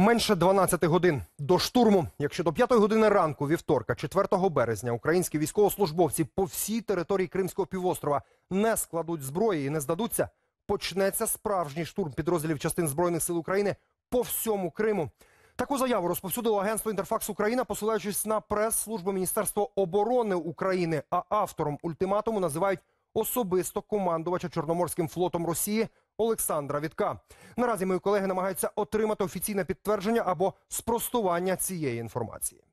Менше 12 годин до штурму. Якщо до 5 години ранку вівторка, 4 березня, українські військовослужбовці по всій території Кримського півострова не складуть зброї і не здадуться, почнеться справжній штурм підрозділів частин збройних сил України по всьому Криму. Таку заяву розповсюдило агентство Інтерфакс Україна, посилаючись на прес-службу Міністерства оборони України. А автором ультиматуму називають особисто командувача Чорноморським флотом Росії Олександра Вітка. Наразі мої колеги намагаються отримати офіційне підтвердження або спростування цієї інформації.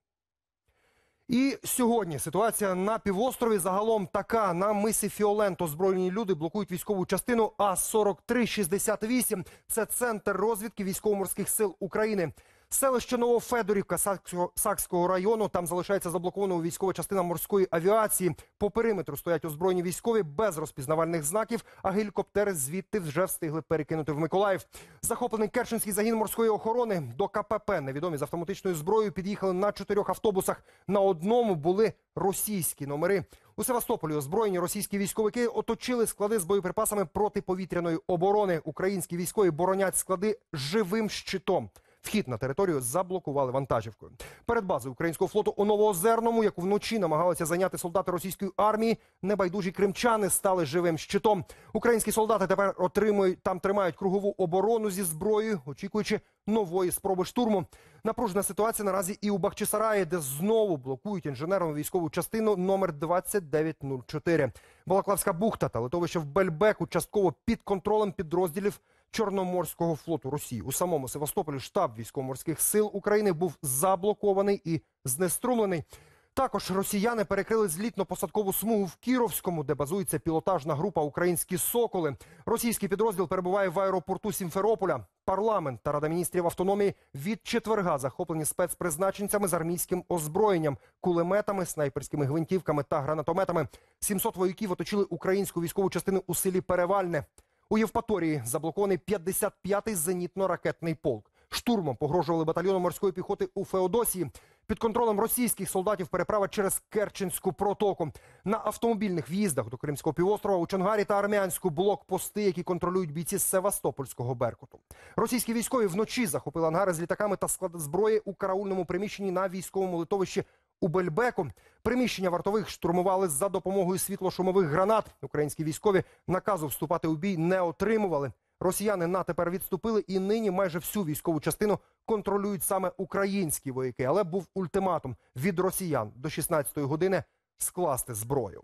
І сьогодні ситуація на півострові загалом така. На мисі Фіолент озброєні люди блокують військову частину А-4368. Це центр розвідки військово-морських сил України. Селище Новофедорівка Сакського, району. Там залишається заблокованою військова частина морської авіації. По периметру стоять озброєні військові без розпізнавальних знаків, а гелікоптери звідти вже встигли перекинути в Миколаїв. Захоплений Керченський загін морської охорони до КПП. Невідомі з автоматичною зброєю під'їхали на чотирьох автобусах. На одному були російські номери. У Севастополі озброєні російські військовики оточили склади з боєприпасами протиповітряної оборони. Українські військові боронять склади живим щитом. Вхід на територію заблокували вантажівкою. Перед базою українського флоту у Новоозерному, яку вночі намагалися зайняти солдати російської армії, небайдужі кримчани стали живим щитом. Українські солдати тепер отримують там тримають кругову оборону зі зброєю, очікуючи нової спроби штурму. Напружена ситуація наразі і у Бахчисараї, де знову блокують інженерну військову частину номер 2904. Балаклавська бухта та литовище в Бельбеку частково під контролем підрозділів Чорноморського флоту Росії. У самому Севастополі штаб військово-морських сил України був заблокований і знеструмлений. Також росіяни перекрили злітно-посадкову смугу в Кіровському, де базується пілотажна група Українські соколи. Російський підрозділ перебуває в аеропорту Сімферополя. Парламент та Рада міністрів автономії від четверга захоплені спецпризначенцями з армійським озброєнням, кулеметами, снайперськими гвинтівками та гранатометами. 700 вояків оточили українську військову частину у селі Перевальне. У Євпаторії заблокований 55-й зенітно-ракетний полк. Штурмом погрожували батальйону морської піхоти у Феодосії. Під контролем російських солдатів переправа через Керченську протоку. На автомобільних в'їздах до Кримського півострова у Чонгарі та Армянську блокпости, які контролюють бійці Севастопольського Беркуту. Російські військові вночі захопили ангари з літаками та склад зброї у караульному приміщенні на військовому литовищі у Бельбеку. Приміщення вартових штурмували за допомогою світлошумових гранат. Українські військові наказу вступати у бій не отримували. Росіяни на тепер відступили, і нині майже всю військову частину контролюють саме українські вояки. Але був ультиматум від росіян до 16-ї години скласти зброю.